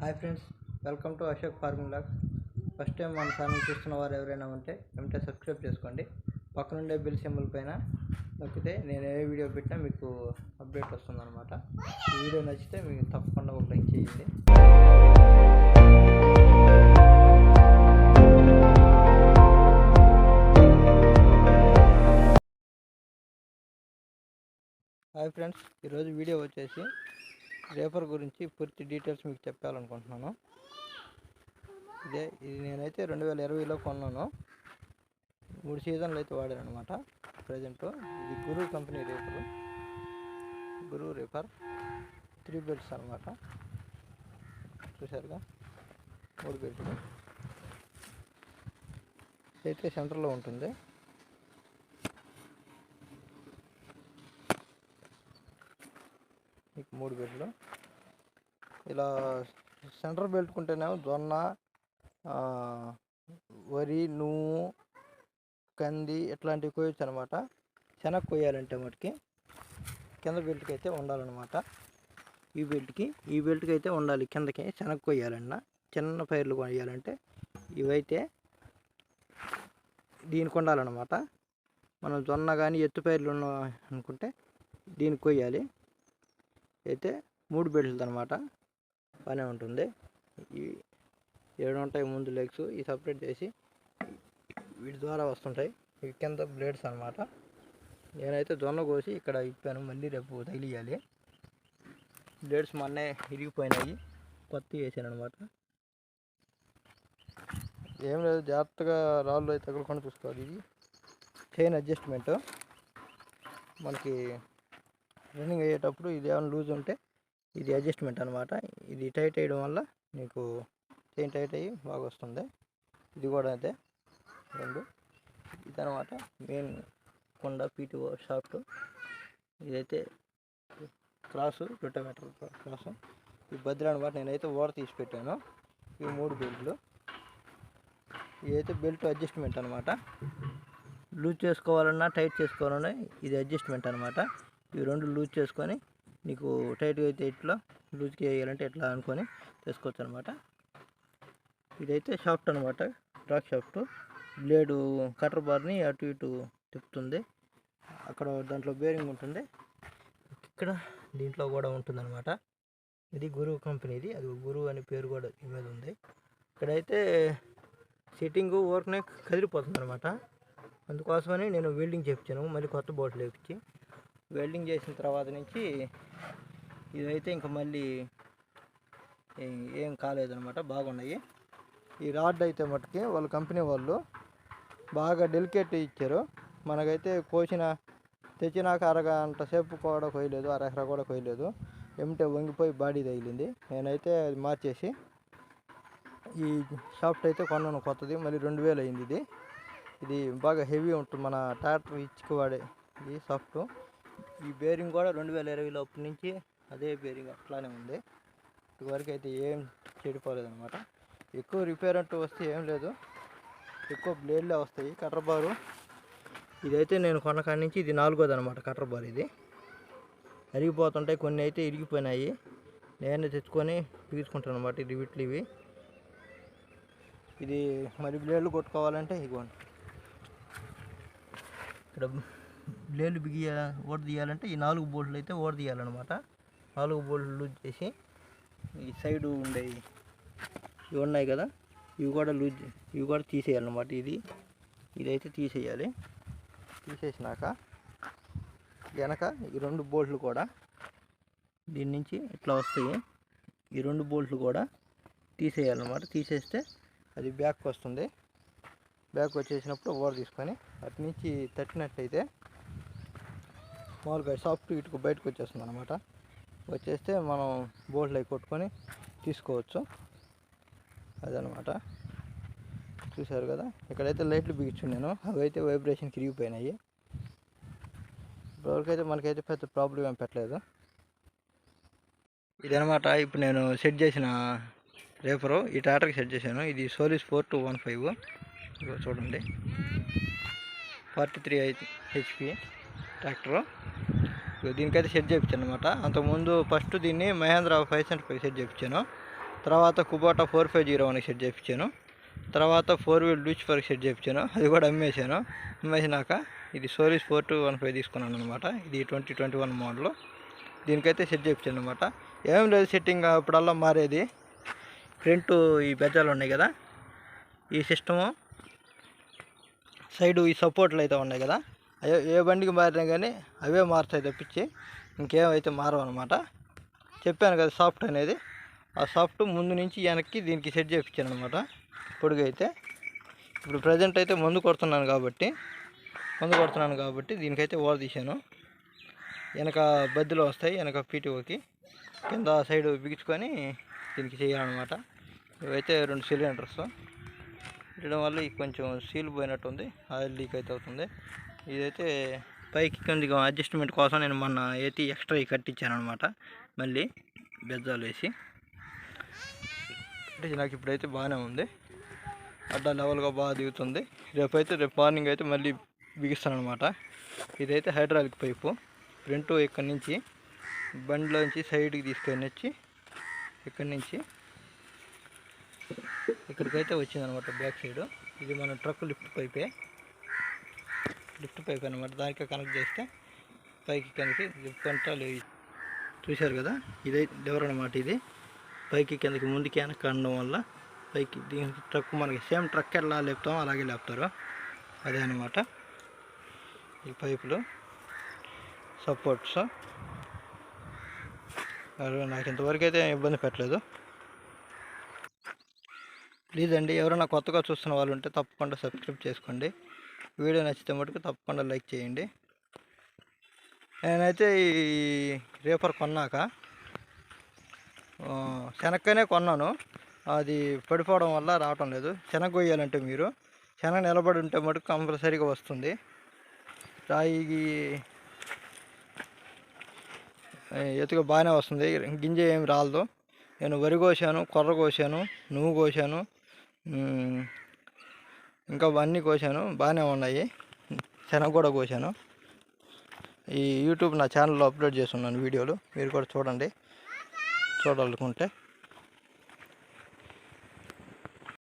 Hi friends welcome to Ashok farming log first time మన channel చూస్తున్న వారు ఎవరైనా ఉంటే వెంటనే సబ్స్క్రైబ్ చేసుకోండి. పక్కనుండే బిల్ సింబల్ పైన నొక్కితే నేను ఏ వీడియో పెట్టినా మీకు అప్డేట్ వస్తుందన్నమాట. ఈ వీడియో నచ్చితే మీకు తప్పకుండా ఒక లైక్ చేయండి. హాయ్ ఫ్రెండ్స్ ఈరోజు వీడియో వచ్చేసి రేపర్ గురించి పూర్తి డీటెయిల్స్ మీకు చెప్పాలనుకుంటున్నాను. ఇదే ఇది నేనైతే రెండు వేల ఇరవైలో కొన్నాను. మూడు సీజన్లు అయితే వాడాను అనమాట ప్రజెంట్. ఇది Guru company reaper. Guru reaper. Three beds అనమాట చూసారుగా మూడు బెడ్స్ అయితే సెంటర్లో ఉంటుంది. మీకు మూడు బెల్ట్లు ఇలా సెంటర్ బెల్ట్ కుంటేనేమో జొన్న వరి నువ్వు కంది ఇట్లాంటివి కోయొచ్చు అనమాట శనగ కొయ్యాలంటే మటుకి కింద బెల్ట్కి అయితే ఉండాలన్నమాట ఈ బెల్ట్కి ఈ బెల్ట్కి అయితే ఉండాలి కిందకి శనగ కొయ్యాలన్నా. చిన్న పైర్లు కొయ్యాలంటే ఇవైతే దీనికి ఉండాలన్నమాట మనం జొన్న కానీ ఎత్తు పైర్లు ఉన్న అనుకుంటే దీనికి కొయ్యాలి. అయితే మూడు బెల్ట్లు అనమాట బాగానే ఉంటుంది. ఈ ఏడు ఉంటాయి ముందు లెగ్స్ ఈ సపరేట్ చేసి వీటి ద్వారా వస్తుంటాయి. ఇవి కింద బ్లేడ్స్ అనమాట. నేనైతే జొన్న కోసి ఇక్కడ ఇప్పాను. మళ్ళీ రేపు తగిలియాలి. బ్లేడ్స్ మొన్నే ఇరిగిపోయినాయి. కొత్త వేసాను అనమాట ఏం లేదు జాగ్రత్తగా రాళ్ళు అయితే తగలకుండా చూసుకోవాలి. ఇది చైన్ అడ్జస్ట్మెంట్. మనకి రన్నింగ్ అయ్యేటప్పుడు ఇది ఏమైనా లూజ్ ఉంటే ఇది అడ్జస్ట్మెంట్ అనమాట ఇది టైట్ వేయడం వల్ల నీకు చైన్ టైట్ అయ్యి బాగా వస్తుంది. ఇది కూడా అయితే రెండు. ఇదనమాట మెయిన్ కొండ పీటీఓ షాఫ్ట్. ఇదైతే క్రాసు రొటోమీటర్ క్రాసు. ఈ బద్ర అనమాట నేనైతే ఓడ తీసి పెట్టాను. ఈ మూడు బెల్ట్లు. ఇదైతే బెల్ట్ అడ్జస్ట్మెంట్ అనమాట లూజ్ చేసుకోవాలన్నా టైట్ చేసుకోవాలన్నా ఇది అడ్జస్ట్మెంట్ అనమాట ఇవి రెండు లూజ్ చేసుకొని నీకు టైట్గా అయితే ఇట్లా లూజ్కి వేయాలంటే ఎట్లా అనుకొని చేసుకోవచ్చు అనమాట ఇదైతే షాఫ్ట్ అనమాట డ్రాక్ షాఫ్ట్. బ్లేడు కటర్ బార్ని అటు ఇటు తిప్పుతుంది. అక్కడ దాంట్లో బేరింగ్ ఉంటుంది. ఇక్కడ దీంట్లో కూడా ఉంటుందన్నమాట. ఇది గురువు కంపెనీది అది గురువు అనే పేరు కూడా ఈ మీద ఉంది. ఇక్కడైతే సిట్టింగ్ వర్క్నే కదిలిపోతుంది అనమాట అందుకోసమని నేను వెల్డింగ్ చేయించాను మళ్ళీ కొత్త బోట్లు వేపించి వెల్డింగ్ చేసిన తర్వాత నుంచి ఇదైతే ఇంకా మళ్ళీ ఏం కాలేదన్నమాట బాగున్నాయి. ఈ రాడ్ అయితే మటుకి వాళ్ళ కంపెనీ వాళ్ళు బాగా డెలికేట్ ఇచ్చారు. మనకైతే కోసిన తెచ్చినాక అరగంట సేపు కూడా కొయ్యలేదు అరెకరా కూడా కొయ్యలేదు. ఏమిటే వంగిపోయి బాడీ తగిలింది. నేనైతే అది మార్చేసి ఈ షాఫ్ట్ అయితే కొన్నాను కొత్తది. మళ్ళీ రెండు వేలు అయింది ఇది. ఇది బాగా హెవీ ఉంటుంది మన ట్రాక్టర్ ఇచ్చుకు వాడే ఇది సాఫ్ట్ ఈ బేరింగ్ కూడా రెండు వేల ఇరవైలో అప్పటి నుంచి అదే బేరింగ్ అట్లానే ఉంది. ఇటువరకు అయితే ఏం చెడిపోలేదు అనమాట ఎక్కువ రిపేర్ అంటూ వస్తే ఏం లేదు. ఎక్కువ బ్లేడ్లే వస్తాయి. కట్టర్ బారు ఇదైతే నేను కొన్న నుంచి ఇది నాలుగోది అనమాట కట్టర్ బార్ ఇది. అరిగిపోతుంటాయి. కొన్ని అయితే ఇరిగిపోయినాయి. నేనే తెచ్చుకొని తీసుకుంటాను అనమాట ఇది వీట్లు ఇవి. ఇది మరి బ్లేడ్లు కొట్టుకోవాలంటే ఇగోండి. ఇక్కడ బ్లేడ్లు బిగియ ఓడ తీయాలంటే ఈ నాలుగు బోల్ట్లు అయితే ఓడదీయాలన్నమాట నాలుగు బోల్ట్లు లూజ్ చేసి ఈ సైడ్ ఉండే ఇవి ఉన్నాయి కదా ఇవి కూడా లూజ్ ఇవి కూడా తీసేయాలన్నమాట ఇది. ఇదైతే తీసేయాలి. తీసేసినాక వెనక ఈ రెండు బోల్ట్లు కూడా దీని నుంచి ఇట్లా వస్తాయి. ఈ రెండు బోల్ట్లు కూడా తీసేయాలన్నమాట. తీసేస్తే అది బ్యాక్ వస్తుంది. బ్యాక్ వచ్చేసినప్పుడు ఓవర్ తీసుకొని అటు నుంచి తట్టినట్టయితే మామూలుగా సాఫ్ట్ ఇటుకు బయటకు వచ్చేస్తుంది అనమాట వచ్చేస్తే మనం బోల్ట్లు అవి కొట్టుకొని తీసుకోవచ్చు. అదనమాట చూశారు కదా? ఇక్కడైతే లైట్లు బిగించు నేను. అవైతే వైబ్రేషన్ తిరిగిపోయినాయి ఇప్పటివరకైతే మనకైతే పెద్ద ప్రాబ్లం ఏం పెట్టలేదు. ఇదనమాట ఇప్పుడు నేను సెట్ చేసిన రేపరు. ఈ టాటర్కి సెట్ చేశాను. ఇది Solis four two one five. చూడండి. Forty three HP tractor. దీనికైతే సెట్ చేయించాను అనమాట అంతకుముందు ఫస్ట్ దీన్ని Mahindra five seven five set చేయించాను. తర్వాత కుబాటా ఫోర్ ఫైవ్ జీరో వన్కి సెట్ చేయించాను. తర్వాత ఫోర్ వీల్ డూచ్ ఫోర్కి సెట్ చేయించాను. అది కూడా అమ్మేశాను. అమ్మేసినాక ఇది Solis four two one five తీసుకున్నాను అనమాట ఇది ట్వంటీ ట్వంటీ వన్ మోడల్. దీనికైతే సెట్ చేయించాను అనమాట ఏం లేదు సెట్టింగ్ అప్పుడల్లా మారేది. ఫ్రంట్ ఈ బెజాలు ఉన్నాయి కదా. ఈ సిస్టము. సైడు ఈ సపోర్ట్లు అయితే ఉన్నాయి కదా. అయ్యో ఏ బండికి మారినా కానీ అవే మారుతాయి తప్పించి ఇంకేమైతే మారవన్నమాట చెప్పాను కదా సాఫ్ట్ అనేది. ఆ సాఫ్ట్ ముందు నుంచి వెనక్కి దీనికి సెట్ చేయించాను అనమాట పొడుగు ఇప్పుడు ప్రజెంట్ అయితే మందు కొడుతున్నాను కాబట్టి మందు కొడుతున్నాను కాబట్టి దీనికైతే ఓడ తీశాను. వెనక బద్దులు వస్తాయి వెనక పీటీఓకి. కింద సైడ్ బిగించుకొని దీనికి చేయాలన్నమాట ఇవైతే రెండు సిలిండర్స్. పెట్టడం వల్ల కొంచెం సీల్ పోయినట్టు ఉంది ఆయిల్ లీక్ అయితే అవుతుంది. ఇదైతే పైకి కొద్దిగా అడ్జస్ట్మెంట్ కోసం నేను మొన్న ఏతి ఎక్స్ట్రా కట్టించాను అనమాట మళ్ళీ బెజ్జాలు వేసి. అంటే నాకు ఇప్పుడైతే బాగానే ఉంది. అడ్డ లెవెల్గా బాగా దిగుతుంది. రేపైతే రేపు మార్నింగ్ అయితే మళ్ళీ బిగిస్తాను అనమాట ఇదైతే హైడ్రాలిక్ పైపు ఫ్రంట్ ఇక్కడి నుంచి బండిలోంచి సైడ్కి తీసుకొని వచ్చి ఇక్కడి నుంచి ఇక్కడికైతే వచ్చిందనమాట బ్యాక్ సైడ్ ఇది మన ట్రక్ లిఫ్ట్ పైపే లిఫ్ట్ పైప్ అనమాట దానికి కనెక్ట్ చేస్తే పైకి కిందకి లిఫ్ట్ అంతా లేదు చూశారు కదా? ఇదే డెవర్ అనమాట ఇది. పైకి కిందకి ముందుకి వెనక్కి అనడం వల్ల పైకి దీనికి ట్రక్ మనకి సేమ్ ట్రక్ ఎలా లేపుతామో అలాగే లేపుతారు. అదే అనమాట ఈ పైపులు సపోర్ట్స్ నాకు ఇంతవరకు అయితే ఇబ్బంది పెట్టలేదు. ప్లీజ్ అండి ఎవరైనా కొత్తగా చూస్తున్న వాళ్ళు ఉంటే తప్పకుండా సబ్స్క్రైబ్ చేసుకోండి. వీడియో నచ్చితే మటుకు తప్పకుండా లైక్ చేయండి. నేనైతే ఈ రేపర్ కొన్నాక శనక్కనే కొన్నాను. అది పడిపోవడం వల్ల రావటం లేదు. శనగ కొయ్యాలంటే మీరు. శనగ నిలబడి ఉంటే మటుకు కంపల్సరీగా వస్తుంది. రాయికి ఎతుక బాగానే వస్తుంది. గింజ ఏమి రాలదు. నేను వరి కోసాను కొర్ర కోసాను నువ్వు కోసాను. ఇంకా అన్నీ కోసాను బాగానే ఉన్నాయి. శనగ కూడా కోసాను. ఈ యూట్యూబ్ నా ఛానల్లో అప్లోడ్ చేస్తున్నాను వీడియోలు. మీరు కూడా చూడండి. చూడాలనుకుంటే.